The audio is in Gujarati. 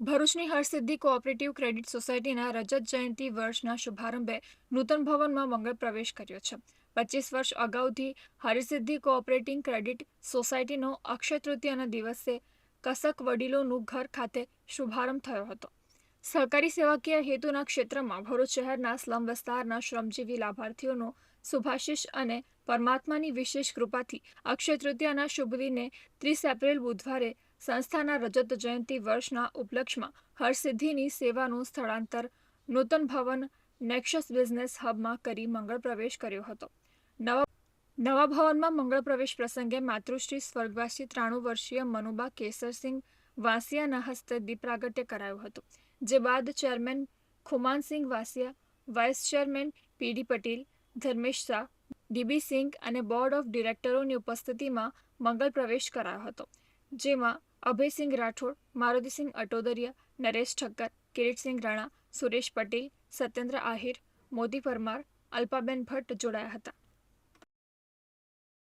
ભરૂચની હરસિદ્ધિ કોઓપરેટિવ ક્રેડિટ સોસાયટીના રજત જયંતિ વર્ષના શુભારંભે નૂતન ભવનમાં મંગળ પ્રવેશ કર્યો છે. પચીસ વર્ષ અગાઉથી હરિસિદ્ધિ કોઓપરેટિવ ક્રેડિટ સોસાયટીનો અક્ષય તૃતીયાના દિવસે કસક વડીલોનું ઘર ખાતે શુભારંભ થયો હતો. સહકારી સેવાકીય હેતુના ક્ષેત્રમાં ભરૂચ શહેરના સ્લમ વિસ્તારના શ્રમજીવી લાભાર્થીઓનો શુભાશીષ અને પરમાત્માની વિશેષ કૃપાથી અક્ષય તૃતીયાના શુભ દિને ત્રીસ એપ્રિલ બુધવારે સંસ્થાના રજત જયંતિ વર્ષના ઉપલક્ષમાં હરસિદ્ધિની સેવાનું સ્થળાંતર નૂતન ભવન નેક્ષસ બિઝનેસ હબમાં કરી મંગળ પ્રવેશ કર્યો હતો. નવા નવા ભવનમાં મંગળ પ્રવેશ પ્રસંગે માતૃશ્રી સ્વર્ગવાસી ત્રાણું વર્ષીય મનુબા કેસરસિંહ વાસિયાના હસ્તે દીપ્રાગટ્ય કરાયું હતું, જે બાદ chairman Khumansinh Vasiya, vice chairman PD Patel, Dharmesh Shah DB Singh અને બોર્ડ ઓફ ડિરેક્ટરોની ઉપસ્થિતિમાં મંગળ પ્રવેશ કરાયો હતો, જેમાં અભયસિંહ રાઠોડ, મારુતિસિંહ અટોદરિયા, નરેશ ઠક્કર, કિરીટસિંહ રાણા, સુરેશ પટેલ, સત્યેન્દ્ર આહિર, મોદી પરમાર, અલ્પાબેન ભટ્ટ જોડાયા હતા.